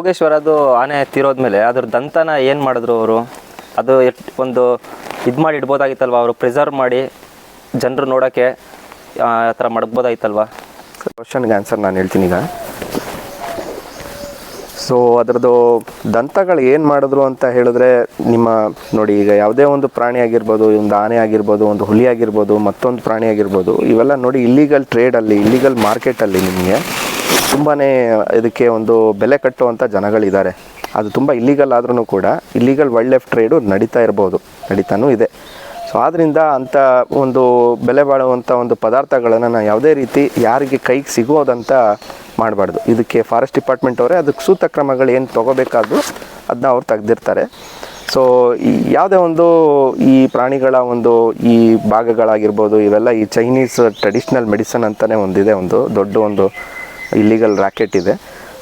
ಭೋಗೇಶ್ವರದು ಆನೆ ತೀರೋದ್ಮೇಲೆ ಅದ್ರ ದಂತನ ಏನು ಮಾಡಿದ್ರು ಅವರು? ಅದು ಒಂದು ಇದು ಮಾಡಿ ಇಡ್ಬೋದಾಗಿತ್ತಲ್ವ? ಅವರು ಪ್ರಿಸರ್ವ್ ಮಾಡಿ ಜನರು ನೋಡೋಕ್ಕೆ, ಆ ಥರ ಮಡಗ್ಬೋದಾಗಿತ್ತಲ್ವಾ ಕ್ವಶನ್ಗೆ ಆನ್ಸರ್ ನಾನು ಹೇಳ್ತೀನಿ ಈಗ. ಸೊ ಅದರದ್ದು ದಂತಗಳು ಏನು ಮಾಡಿದ್ರು ಅಂತ ಹೇಳಿದ್ರೆ, ನಿಮ್ಮ ನೋಡಿ ಈಗ ಯಾವುದೇ ಒಂದು ಪ್ರಾಣಿ ಆಗಿರ್ಬೋದು, ಒಂದು ಆನೆ ಆಗಿರ್ಬೋದು, ಒಂದು ಹುಲಿ ಆಗಿರ್ಬೋದು, ಮತ್ತೊಂದು ಪ್ರಾಣಿ ಆಗಿರ್ಬೋದು, ಇವೆಲ್ಲ ನೋಡಿ ಇಲ್ಲಿಗಲ್ ಟ್ರೇಡಲ್ಲಿ ಇಲ್ಲಿಗಲ್ ಮಾರ್ಕೆಟಲ್ಲಿ ನಿಮಗೆ. ತುಂಬಾ ಇದಕ್ಕೆ ಒಂದು ಬೆಲೆ ಕಟ್ಟುವಂಥ ಜನಗಳಿದ್ದಾರೆ. ಅದು ತುಂಬ ಇಲ್ಲಿಗಲ್ ಆದ್ರೂ ಕೂಡ ಇಲ್ಲಿಗಲ್ ವೈಲ್ಡ್ ಲೈಫ್ ಟ್ರೇಡು ನಡೀತಾ ಇರ್ಬೋದು, ನಡೀತಾನೂ ಇದೆ. ಸೊ ಆದ್ದರಿಂದ ಅಂಥ ಒಂದು ಬೆಲೆ ಬಾಳುವಂಥ ಒಂದು ಪದಾರ್ಥಗಳನ್ನು ನಾವು ಯಾವುದೇ ರೀತಿ ಯಾರಿಗೆ ಕೈಗೆ ಸಿಗೋದಂತ ಮಾಡಬಾರ್ದು. ಇದಕ್ಕೆ ಫಾರೆಸ್ಟ್ ಡಿಪಾರ್ಟ್ಮೆಂಟ್ ಅವರೇ ಅದಕ್ಕೆ ಸೂಕ್ತ ಕ್ರಮಗಳು ಏನು ತೊಗೋಬೇಕಾದ್ರು ಅದನ್ನ ಅವ್ರು ತೆಗೆದಿರ್ತಾರೆ. ಸೊ ಈ ಯಾವುದೇ ಒಂದು ಈ ಪ್ರಾಣಿಗಳ ಒಂದು ಈ ಭಾಗಗಳಾಗಿರ್ಬೋದು, ಇವೆಲ್ಲ ಈ ಚೈನೀಸ್ ಟ್ರೆಡಿಷ್ನಲ್ ಮೆಡಿಸನ್ ಅಂತಲೇ ಒಂದಿದೆ, ಒಂದು ದೊಡ್ಡ ಒಂದು ಇಲ್ಲಿಗಲ್ ರಾಕೆಟ್ ಇದೆ.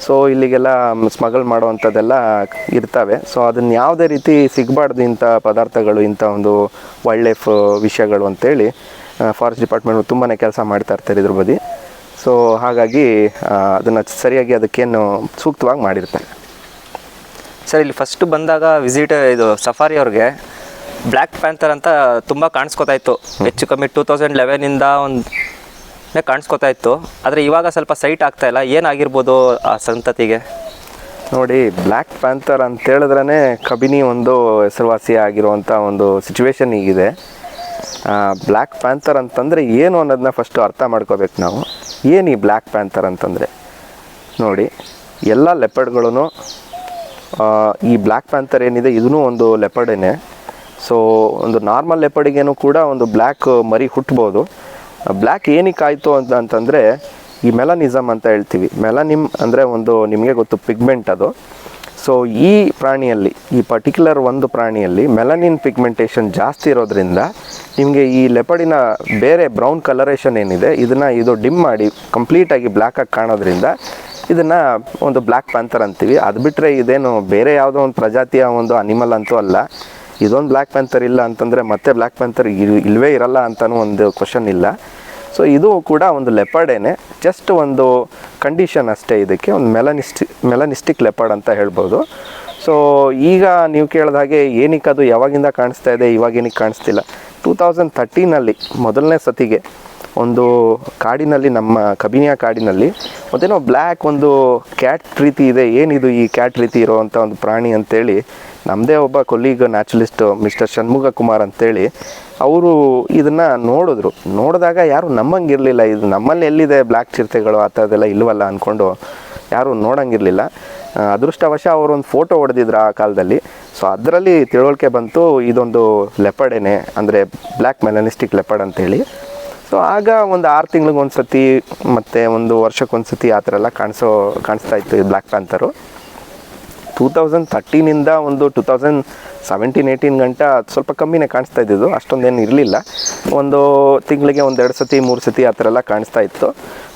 ಸೊ ಇಲ್ಲಿಗೆಲ್ಲ ಸ್ಮಗಲ್ ಮಾಡುವಂಥದ್ದೆಲ್ಲ ಇರ್ತವೆ. ಸೊ ಅದನ್ನು ಯಾವುದೇ ರೀತಿ ಸಿಗಬಾರ್ದು ಇಂಥ ಪದಾರ್ಥಗಳು ಇಂಥ ಒಂದು ವೈಲ್ಡ್ ಲೈಫ್ ವಿಷಯಗಳು ಅಂತೇಳಿ ಫಾರೆಸ್ಟ್ ಡಿಪಾರ್ಟ್ಮೆಂಟ್ ತುಂಬಾ ಕೆಲಸ ಮಾಡ್ತಾ ಇರ್ತಾರೆ ಇದ್ರ ಬಗ್ಗೆ ಸೊ ಹಾಗಾಗಿ ಅದನ್ನು ಸರಿಯಾಗಿ ಅದಕ್ಕೇನು ಸೂಕ್ತವಾಗಿ ಮಾಡಿರ್ತಾರೆ. ಸರ್ ಇಲ್ಲಿ ಫಸ್ಟ್ ಬಂದಾಗ ವಿಸಿಟ್ ಇದು ಸಫಾರಿ ಅವ್ರಿಗೆ ಬ್ಲ್ಯಾಕ್ ಪ್ಯಾಂಥರ್ ಅಂತ ತುಂಬ ಕಾಣಿಸ್ಕೊತಾ ಇತ್ತು. ಹೆಚ್ಚು ಕಮ್ಮಿ ಟೂ ತೌಸಂಡ್ ಲೆವೆನಿಂದ ಒಂದು ಕಾಣಿಸ್ಕೊತಾ ಇತ್ತು. ಆದರೆ ಇವಾಗ ಸ್ವಲ್ಪ ಸೈಟ್ ಆಗ್ತಾ ಇಲ್ಲ. ಏನಾಗಿರ್ಬೋದು ಆ ಸಂತತಿಗೆ? ನೋಡಿ ಬ್ಲ್ಯಾಕ್ ಪ್ಯಾಂಥರ್ ಅಂತ ಹೇಳಿದ್ರೇ ಕಬಿನಿ ಒಂದು ಹೆಸರುವಾಸಿ ಆಗಿರುವಂಥ ಒಂದು ಸಿಚುವೇಶನ್ ಈಗಿದೆ. ಬ್ಲ್ಯಾಕ್ ಪ್ಯಾಂಥರ್ ಅಂತಂದರೆ ಏನು ಅನ್ನೋದನ್ನ ಫಸ್ಟು ಅರ್ಥ ಮಾಡ್ಕೋಬೇಕು ನಾವು. ಏನು ಈ ಬ್ಲ್ಯಾಕ್ ಪ್ಯಾಂಥರ್ ಅಂತಂದರೆ? ನೋಡಿ, ಎಲ್ಲ ಲೆಪರ್ಡ್ಗಳೂ ಈ ಬ್ಲ್ಯಾಕ್ ಪ್ಯಾಂಥರ್ ಏನಿದೆ ಇದೂ ಒಂದು ಲೆಪರ್ಡೇನೆ ಸೊ ಒಂದು ನಾರ್ಮಲ್ ಲೆಪರ್ಡಿಗೇನು ಕೂಡ ಒಂದು ಬ್ಲ್ಯಾಕ್ ಮರಿ ಹುಟ್ಬೋದು. ಬ್ಲ್ಯಾಕ್ ಏನಕ್ಕೆ ಆಯಿತು ಅಂತ ಅಂತಂದರೆ ಈ ಮೆಲನಿಸಮ್ ಅಂತ ಹೇಳ್ತೀವಿ. ಮೆಲನಿಮ್ ಅಂದರೆ ಒಂದು ನಿಮಗೆ ಗೊತ್ತು ಪಿಗ್ಮೆಂಟ್ ಅದು. ಸೊ ಈ ಪ್ರಾಣಿಯಲ್ಲಿ, ಈ ಪರ್ಟಿಕ್ಯುಲರ್ ಒಂದು ಪ್ರಾಣಿಯಲ್ಲಿ ಮೆಲನಿನ್ ಪಿಗ್ಮೆಂಟೇಷನ್ ಜಾಸ್ತಿ ಇರೋದ್ರಿಂದ ನಿಮಗೆ ಈ ಲೆಪಡಿನ ಬೇರೆ ಬ್ರೌನ್ ಕಲರೇಷನ್ ಏನಿದೆ, ಇದನ್ನು ಇದು ಡಿಮ್ ಮಾಡಿ ಕಂಪ್ಲೀಟಾಗಿ ಬ್ಲ್ಯಾಕಾಗಿ ಕಾಣೋದ್ರಿಂದ ಇದನ್ನು ಒಂದು ಬ್ಲ್ಯಾಕ್ ಪ್ಯಾಂಥರ್ ಅಂತೀವಿ. ಅದು ಬಿಟ್ಟರೆ ಇದೇನು ಬೇರೆ ಯಾವುದೋ ಒಂದು ಪ್ರಜಾತಿಯ ಒಂದು ಅನಿಮಲ್ ಅಂತೂ ಅಲ್ಲ. ಇದೊಂದು ಬ್ಲ್ಯಾಕ್ ಪ್ಯಾಂಥರ್ ಇಲ್ಲ ಅಂತಂದರೆ ಮತ್ತೆ ಬ್ಲ್ಯಾಕ್ ಪ್ಯಾಂಥರ್ ಇಲ್ವೇ ಇರಲ್ಲ ಅಂತಲೂ ಒಂದು ಕ್ವಶನ್ ಇಲ್ಲ. ಸೊ ಇದು ಕೂಡ ಒಂದು ಲೆಪರ್ಡೇನೆ ಜಸ್ಟ್ ಒಂದು ಕಂಡೀಷನ್ ಅಷ್ಟೇ ಇದಕ್ಕೆ. ಒಂದು ಮೆಲನಿಸ್ಟಿ ಮೆಲನಿಸ್ಟಿಕ್ ಲೆಪರ್ಡ್ ಅಂತ ಹೇಳ್ಬೋದು. ಸೊ ಈಗ ನೀವು ಕೇಳಿದ ಹಾಗೆ ಏನಕ್ಕೆ ಅದು ಯಾವಾಗಿಂದ ಕಾಣಿಸ್ತಾ ಇದೆ, ಇವಾಗ ಏನಕ್ಕೆ ಕಾಣಿಸ್ತಿಲ್ಲ. ಟೂ ತೌಸಂಡ್ ತರ್ಟೀನಲ್ಲಿ ಮೊದಲನೇ ಸತಿಗೆ ಒಂದು ಕಾಡಿನಲ್ಲಿ, ನಮ್ಮ ಕಬಿನಿಯ ಕಾಡಿನಲ್ಲಿ ಮತ್ತೇನೋ ಬ್ಲ್ಯಾಕ್ ಒಂದು ಕ್ಯಾಟ್ ರೀತಿ ಇದೆ. ಏನಿದು ಈ ಕ್ಯಾಟ್ ರೀತಿ ಇರೋವಂಥ ಒಂದು ಪ್ರಾಣಿ ಅಂತೇಳಿ ನಮ್ಮದೇ ಒಬ್ಬ colleague naturalist mister Shanmukha Kumar ಅಂತೇಳಿ ಅವರು ಇದನ್ನು ನೋಡಿದ್ರು. ನೋಡಿದಾಗ ಯಾರು ನಮ್ಮಂಗಿರಲಿಲ್ಲ. ಇದು ನಮ್ಮಲ್ಲಿ ಎಲ್ಲಿದೆ ಬ್ಲ್ಯಾಕ್ ಚಿರತೆಗಳು ಆ ಥರದ್ದೆಲ್ಲ ಇಲ್ವಲ್ಲ ಅಂದ್ಕೊಂಡು ಯಾರು ನೋಡಂಗಿರಲಿಲ್ಲ. ಅದೃಷ್ಟವಶ ಅವರು ಒಂದು ಫೋಟೋ ಹೊಡೆದಿದ್ರು ಆ ಕಾಲದಲ್ಲಿ. ಸೊ, ಅದರಲ್ಲಿ ತಿಳುವಳಿಕೆ ಬಂತು, ಇದೊಂದು ಲೆಪರ್ಡೇನೆ, ಅಂದರೆ ಬ್ಲ್ಯಾಕ್ ಮೆಲನಿಸ್ಟಿಕ್ ಲೆಪರ್ಡ್ ಅಂತೇಳಿ. ಸೊ, ಆಗ ಒಂದು ಆರು ತಿಂಗ್ಳಿಗೆ ಒಂದು ಸತಿ ಮತ್ತು ಒಂದು ವರ್ಷಕ್ಕೊಂದು ಸತಿ ಆ ಥರ ಎಲ್ಲ ಕಾಣಿಸೋ, ಕಾಣಿಸ್ತಾ ಇತ್ತು ಈ ಬ್ಲ್ಯಾಕ್ ಪ್ಯಾಂಥರು. ಟೂ ತೌಸಂಡ್ ತರ್ಟೀನಿಂದ ಒಂದು ಟೂ ತೌಸಂಡ್ ಸೆವೆಂಟೀನ್ ಏಯ್ಟೀನ್ ಗಂಟ ಸ್ವಲ್ಪ ಕಮ್ಮಿನೇ ಕಾಣಿಸ್ತಾ ಇದ್ದಿದ್ದು, ಅಷ್ಟೊಂದೇನು ಇರಲಿಲ್ಲ. ಒಂದು ತಿಂಗಳಿಗೆ ಒಂದು ಎರಡು ಸತಿ, ಮೂರು ಸತಿ ಆ ಥರ ಎಲ್ಲ ಕಾಣಿಸ್ತಾ ಇತ್ತು.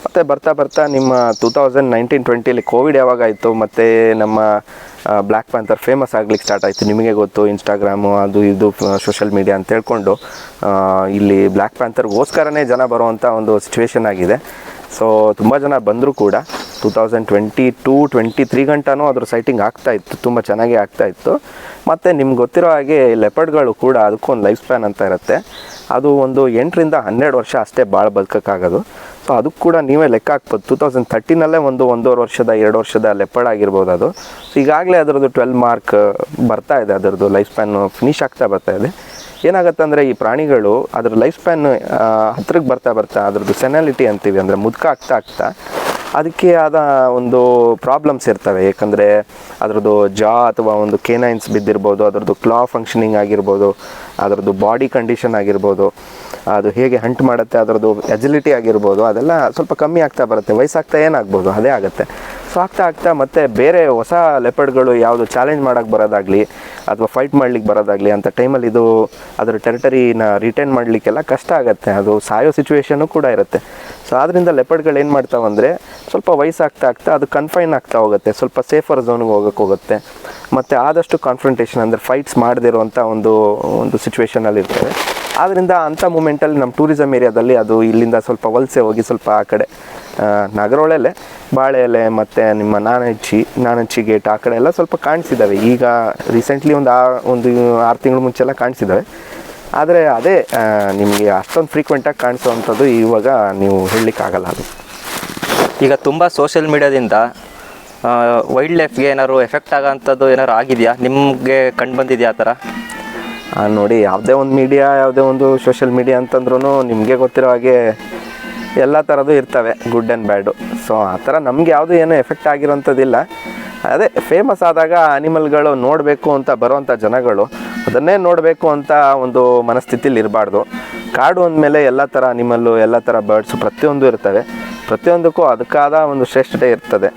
ಮತ್ತು ಬರ್ತಾ ಬರ್ತಾ ನಿಮ್ಮ ಟೂ ತೌಸಂಡ್ ನೈನ್ಟೀನ್ ಟ್ವೆಂಟಿಯಲ್ಲಿ ಕೋವಿಡ್ ಯಾವಾಗ ಆಯಿತು ಮತ್ತು ನಮ್ಮ ಬ್ಲ್ಯಾಕ್ ಪ್ಯಾಂಥರ್ ಫೇಮಸ್ ಆಗ್ಲಿಕ್ಕೆ ಸ್ಟಾರ್ಟ್ ಆಯಿತು. ನಿಮಗೆ ಗೊತ್ತು ಇನ್ಸ್ಟಾಗ್ರಾಮು ಅದು ಇದು ಸೋಷಲ್ ಮೀಡಿಯಾ ಅಂತ ಹೇಳ್ಕೊಂಡು ಇಲ್ಲಿ ಬ್ಲ್ಯಾಕ್ ಪ್ಯಾಂಥರ್ಗೋಸ್ಕರನೇ ಜನ ಬರುವಂಥ ಒಂದು ಸಿಚುವೇಶನ್ ಆಗಿದೆ. ಸೊ ತುಂಬ ಜನ ಬಂದರೂ ಕೂಡ. Two thousand twenty two twenty three ಗಂಟನೂ ಅದ್ರ ಸೈಟಿಂಗ್ ಆಗ್ತಾ ಇತ್ತು, ತುಂಬ ಚೆನ್ನಾಗಿ ಆಗ್ತಾ ಇತ್ತು. ಮತ್ತು ನಿಮ್ಗೆ ಗೊತ್ತಿರೋ ಹಾಗೆ ಲೆಪರ್ಡ್ಗಳು ಕೂಡ ಅದಕ್ಕೊಂದು ಲೈಫ್ ಸ್ಪ್ಯಾನ್ ಅಂತ ಇರುತ್ತೆ. ಅದು ಒಂದು ಎಂಟರಿಂದ ಹನ್ನೆರಡು ವರ್ಷ ಅಷ್ಟೇ ಭಾಳ ಬದುಕೋಕ್ಕಾಗೋದು. ಸೊ ಅದಕ್ಕೆ ಕೂಡ ನೀವೇ ಲೆಕ್ಕ ಹಾಕ್ಬೋದು. ಟೂ ತೌಸಂಡ್ ತರ್ಟಿನಲ್ಲೇ ಒಂದು ಒಂದೂವರೆ ವರ್ಷದ, ಎರಡು ವರ್ಷದ ಲೆಪರ್ಡ್ ಆಗಿರ್ಬೋದು ಅದು. ಸೊ ಈಗಾಗಲೇ ಅದರದ್ದು ಟ್ವೆಲ್ ಮಾರ್ಕ್ ಬರ್ತಾ ಇದೆ, ಅದರದ್ದು ಲೈಫ್ ಸ್ಪ್ಯಾನ್ ಫಿನಿಶ್ ಆಗ್ತಾ ಬರ್ತಾ ಇದೆ. ಏನಾಗುತ್ತೆ ಅಂದರೆ ಈ ಪ್ರಾಣಿಗಳು ಅದ್ರ ಲೈಫ್ ಸ್ಪ್ಯಾನ್ ಹತ್ರಕ್ಕೆ ಬರ್ತಾ ಬರ್ತಾ ಅದ್ರದ್ದು ಸೆನಾಲಿಟಿ ಅಂತೀವಿ ಅಂದರೆ ಮುದುಕ ಆಗ್ತಾ ಆಗ್ತಾ ಅದಕ್ಕೆ ಆದ ಒಂದು ಪ್ರಾಬ್ಲಮ್ಸ್ ಇರ್ತವೆ. ಏಕೆಂದರೆ ಅದರದ್ದು ಜಾ ಅಥವಾ ಒಂದು ಕೇನೈನ್ಸ್ ಬಿದ್ದಿರ್ಬೋದು, ಅದರದ್ದು ಕ್ಲಾ ಫಂಕ್ಷನಿಂಗ್ ಆಗಿರ್ಬೋದು, ಅದರದ್ದು ಬಾಡಿ ಕಂಡೀಷನ್ ಆಗಿರ್ಬೋದು, ಅದು ಹೇಗೆ ಹಂಟ್ ಮಾಡುತ್ತೆ, ಅದರದ್ದು ಎಜಿಲಿಟಿ ಆಗಿರ್ಬೋದು, ಅದೆಲ್ಲ ಸ್ವಲ್ಪ ಕಮ್ಮಿ ಆಗ್ತಾ ಬರುತ್ತೆ. ವಯಸ್ಸಾಗ್ತಾ ಏನಾಗ್ಬೋದು? ಅದೇ ಆಗುತ್ತೆ. ಸೊ ಆಗ್ತಾ ಆಗ್ತಾ ಮತ್ತೆ ಬೇರೆ ಹೊಸ ಲೆಪರ್ಡ್ಗಳು ಯಾವುದು ಚಾಲೆಂಜ್ ಮಾಡೋಕ್ಕೆ ಬರೋದಾಗಲಿ ಅಥವಾ ಫೈಟ್ ಮಾಡ್ಲಿಕ್ಕೆ ಬರೋದಾಗಲಿ ಅಂತ ಟೈಮಲ್ಲಿ ಇದು ಅದರ ಟೆರಿಟರಿನ ರಿಟೈನ್ ಮಾಡಲಿಕ್ಕೆಲ್ಲ ಕಷ್ಟ ಆಗುತ್ತೆ. ಅದು ಸಾಯೋ ಸಿಚುವೇಶನು ಕೂಡ ಇರುತ್ತೆ. ಸೊ ಆದ್ದರಿಂದ ಲೆಪರ್ಡ್ಗಳು ಏನು ಮಾಡ್ತಾವಂದರೆ ಸ್ವಲ್ಪ ವಯಸ್ಸಾಗ್ತಾ ಆಗ್ತಾ ಅದು ಕನ್ಫೈನ್ ಆಗ್ತಾ ಹೋಗುತ್ತೆ. ಸ್ವಲ್ಪ ಸೇಫರ್ ಝೋನ್ಗೆ ಹೋಗಕ್ಕೆ ಹೋಗುತ್ತೆ. ಮತ್ತು ಆದಷ್ಟು ಕಾನ್ಫ್ರಂಟೇಷನ್ ಅಂದರೆ ಫೈಟ್ಸ್ ಮಾಡದಿರುವಂಥ ಒಂದು ಒಂದು ಸಿಚುವೇಷನಲ್ಲಿ ಇರ್ತವೆ. ಆದ್ದರಿಂದ ಅಂಥ ಮೂಮೆಂಟಲ್ಲಿ ನಮ್ಮ ಟೂರಿಸಮ್ ಏರಿಯಾದಲ್ಲಿ ಅದು ಇಲ್ಲಿಂದ ಸ್ವಲ್ಪ ವಲಸೆ ಹೋಗಿ ಸ್ವಲ್ಪ ಆ ಕಡೆ ಆ, ನಾಗರಹೊಳೆಯಲ್ಲೇ ಬಾಳೆ ಎಲೆ ಮತ್ತು ನಿಮ್ಮ ನಾನಚ್ಚಿ ನಾನಚ್ಚಿ ಗೇಟ್ ಆ ಕಡೆ ಎಲ್ಲ ಸ್ವಲ್ಪ ಕಾಣಿಸಿದ್ದಾವೆ ಈಗ ರೀಸೆಂಟ್ಲಿ ಒಂದು ಆ ಒಂದು ಆರು ತಿಂಗಳ ಮುಂಚೆಲ್ಲ ಕಾಣಿಸಿದ್ದಾವೆ ಆದರೆ ಅದೇ ನಿಮಗೆ ಅಷ್ಟೊಂದು ಫ್ರೀಕ್ವೆಂಟಾಗಿ ಕಾಣಿಸೋವಂಥದ್ದು ಇವಾಗ ನೀವು ಹೇಳಲಿಕ್ಕಾಗಲ್ಲ ಅದು. ಈಗ ತುಂಬ ಸೋಷಿಯಲ್ ಮೀಡ್ಯಾದಿಂದ ವೈಲ್ಡ್ ಲೈಫ್ಗೆ ಏನಾದ್ರು ಎಫೆಕ್ಟ್ ಆಗೋಂಥದ್ದು ಏನಾದ್ರು ಆಗಿದೆಯಾ? ನಿಮಗೆ ಕಂಡು ಬಂದಿದೆಯಾ ಆ ಥರ? ನೋಡಿ ಯಾವುದೇ ಒಂದು ಮೀಡಿಯಾ ಯಾವುದೇ ಒಂದು ಸೋಷಿಯಲ್ ಮೀಡಿಯಾ ಅಂತಂದ್ರೂ ನಿಮಗೆ ಗೊತ್ತಿರೋ ಹಾಗೆ ಎಲ್ಲ ಥರದ್ದು ಇರ್ತವೆ ಗುಡ್ ಆ್ಯಂಡ್ ಬ್ಯಾಡು ಸೊ ಆ ಥರ ನಮ್ಗೆ ಯಾವುದು ಏನೂ ಎಫೆಕ್ಟ್ ಆಗಿರೋಂಥದ್ದಿಲ್ಲ. ಅದೇ ಫೇಮಸ್ ಆದಾಗ ಅನಿಮಲ್ಗಳು ನೋಡಬೇಕು ಅಂತ ಬರೋವಂಥ ಜನಗಳು, ಅದನ್ನೇ ನೋಡಬೇಕು ಅಂತ ಒಂದು ಮನಸ್ಥಿತಿಲಿ ಇರಬಾರ್ದು. ಕಾಡು ಅಂದಮೇಲೆ ಎಲ್ಲ ಥರ ಅನಿಮಲ್ಲು ಎಲ್ಲ ಥರ ಬರ್ಡ್ಸು ಪ್ರತಿಯೊಂದು ಇರ್ತವೆ. ಪ್ರತಿಯೊಂದಕ್ಕೂ ಅದಕ್ಕಾದ ಒಂದು ಶ್ರೇಷ್ಠತೆ ಇರ್ತದೆ.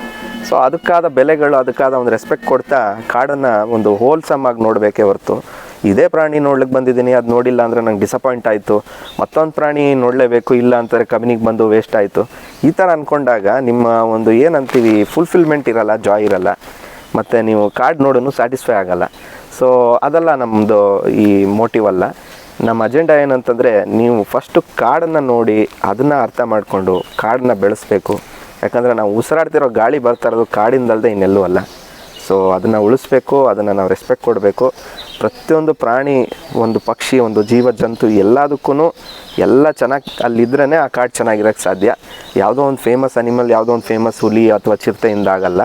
ಸೊ ಅದಕ್ಕಾದ ಬೆಲೆಗಳು, ಅದಕ್ಕಾದ ಒಂದು ರೆಸ್ಪೆಕ್ಟ್ ಕೊಡ್ತಾ ಕಾಡನ್ನು ಒಂದು ಹೋಲ್ಸಮ್ ಆಗಿ ನೋಡಬೇಕೇ ಹೊರತು. ಇದೇ ಪ್ರಾಣಿ ನೋಡ್ಲಿಕ್ಕೆ ಬಂದಿದ್ದೀನಿ, ಅದು ನೋಡಿಲ್ಲ ಅಂದರೆ ನಂಗೆ ಡಿಸಪಾಯಿಂಟ್ ಆಯಿತು. ಮತ್ತೊಂದು ಪ್ರಾಣಿ ನೋಡಲೇಬೇಕು, ಇಲ್ಲ ಅಂತಾರೆ ಕಬಿನಿಗೆ ಬಂದು ವೇಸ್ಟ್ ಆಯಿತು. ಈ ಥರ ಅಂದ್ಕೊಂಡಾಗ ನಿಮ್ಮ ಒಂದು ಏನಂತೀವಿ ಫುಲ್ಫಿಲ್ಮೆಂಟ್ ಇರಲ್ಲ ಜಾಯ್ ಇರಲ್ಲ. ಮತ್ತು ನೀವು ಕಾರ್ಡ್ ನೋಡೋನು ಸ್ಯಾಟಿಸ್ಫೈ ಆಗಲ್ಲ. ಸೊ ಅದೆಲ್ಲ ನಮ್ಮದು ಈ ಮೋಟಿವ್ ಅಲ್ಲ. ನಮ್ಮ ಅಜೆಂಡಾ ಏನಂತಂದರೆ, ನೀವು ಫಸ್ಟು ಕಾಡನ್ನು ನೋಡಿ, ಅದನ್ನು ಅರ್ಥ ಮಾಡಿಕೊಂಡು ಕಾಡನ್ನ ಬೆಳೆಸ್ಬೇಕು. ಯಾಕಂದರೆ ನಾವು ಉಸಿರಾಡ್ತಿರೋ ಗಾಳಿ ಬರ್ತಾ ಇರೋದು ಕಾಡಿಂದಲ್ದೆ ಇನ್ನೆಲ್ಲೂ ಅಲ್ಲ. ಸೊ ಅದನ್ನು ಉಳಿಸ್ಬೇಕು, ಅದನ್ನು ನಾವು ರೆಸ್ಪೆಕ್ಟ್ ಕೊಡಬೇಕು. ಪ್ರತಿಯೊಂದು ಪ್ರಾಣಿ, ಒಂದು ಪಕ್ಷಿ, ಒಂದು ಜೀವ ಜಂತು ಎಲ್ಲದಕ್ಕೂ ಎಲ್ಲ ಚೆನ್ನಾಗಿ ಅಲ್ಲಿದ್ರೇ ಆ ಕಾಡು ಚೆನ್ನಾಗಿರೋಕ್ಕೆ ಸಾಧ್ಯ. ಯಾವುದೋ ಒಂದು ಫೇಮಸ್ ಅನಿಮಲ್ ಯಾವುದೋ ಒಂದು ಫೇಮಸ್ ಹುಲಿ ಅಥವಾ ಚಿರತೆಯಿಂದ ಆಗಲ್ಲ.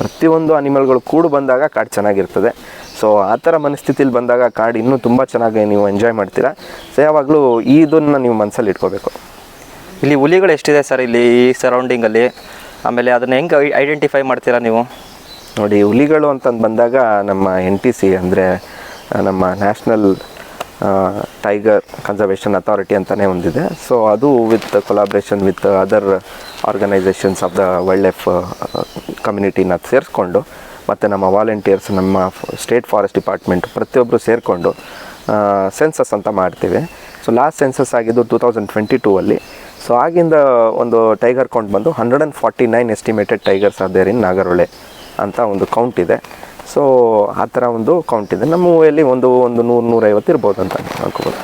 ಪ್ರತಿಯೊಂದು ಅನಿಮಲ್ಗಳು ಕೂಡು ಬಂದಾಗ ಕಾಡು ಚೆನ್ನಾಗಿರ್ತದೆ. ಸೊ ಆ ಥರ ಮನಸ್ಥಿತಿಲಿ ಬಂದಾಗ ಕಾಡು ಇನ್ನೂ ತುಂಬ ಚೆನ್ನಾಗಿ ನೀವು ಎಂಜಾಯ್ ಮಾಡ್ತೀರಾ. ಸೊ ಯಾವಾಗಲೂ ಇದನ್ನು ನೀವು ಮನಸ್ಸಲ್ಲಿ ಇಟ್ಕೋಬೇಕು. ಇಲ್ಲಿ ಹುಲಿಗಳು ಎಷ್ಟಿದೆ ಸರ್ ಇಲ್ಲಿ ಈ ಸರೌಂಡಿಂಗಲ್ಲಿ ಆಮೇಲೆ ಅದನ್ನು ಹೆಂಗೆ ಐಡೆಂಟಿಫೈ ಮಾಡ್ತೀರಾ ನೀವು? ನೋಡಿ, ಹುಲಿಗಳು ಅಂತಂದು ಬಂದಾಗ ನಮ್ಮ ಎನ್ ಟಿ ಸಿ ಅಂದರೆ ನಮ್ಮ ನ್ಯಾಷನಲ್ ಟೈಗರ್ ಕನ್ಸರ್ವೇಷನ್ ಅಥಾರಿಟಿ ಅಂತಲೇ ಒಂದಿದೆ. ಸೊ ಅದು with collaboration with other organisations of the wildlife ಕಮ್ಯುನಿಟಿನ ಸೇರಿಸ್ಕೊಂಡು, ಮತ್ತು ನಮ್ಮ ವಾಲಂಟಿಯರ್ಸ್ ನಮ್ಮ ಸ್ಟೇಟ್ ಫಾರೆಸ್ಟ್ ಡಿಪಾರ್ಟ್ಮೆಂಟ್ ಪ್ರತಿಯೊಬ್ಬರು ಸೇರಿಕೊಂಡು ಸೆನ್ಸಸ್ ಅಂತ ಮಾಡ್ತೀವಿ. ಸೊ ಲಾಸ್ಟ್ ಸೆನ್ಸಸ್ ಆಗಿದ್ದು ಟೂ ತೌಸಂಡ್ ಟ್ವೆಂಟಿ ಟೂ ಅಲ್ಲಿ ಸೊ ಆಗಿಂದ ಒಂದು ಟೈಗರ್ ಕೌಂಟ್ ಬಂದು hundred and forty nine estimated tigers there in Nagarahole ಅಂತ ಒಂದು ಕೌಂಟ್ ಇದೆ. ಸೊ ಆ ಥರ ಒಂದು ಕೌಂಟ್ ಇದೆ. ನಮ್ಮ ಊರಲ್ಲಿ ಒಂದು ಒಂದು ನೂರು, ನೂರೈವತ್ತು ಇರ್ಬೋದು ಅಂತ ಅನ್ಕೋಬೋದು.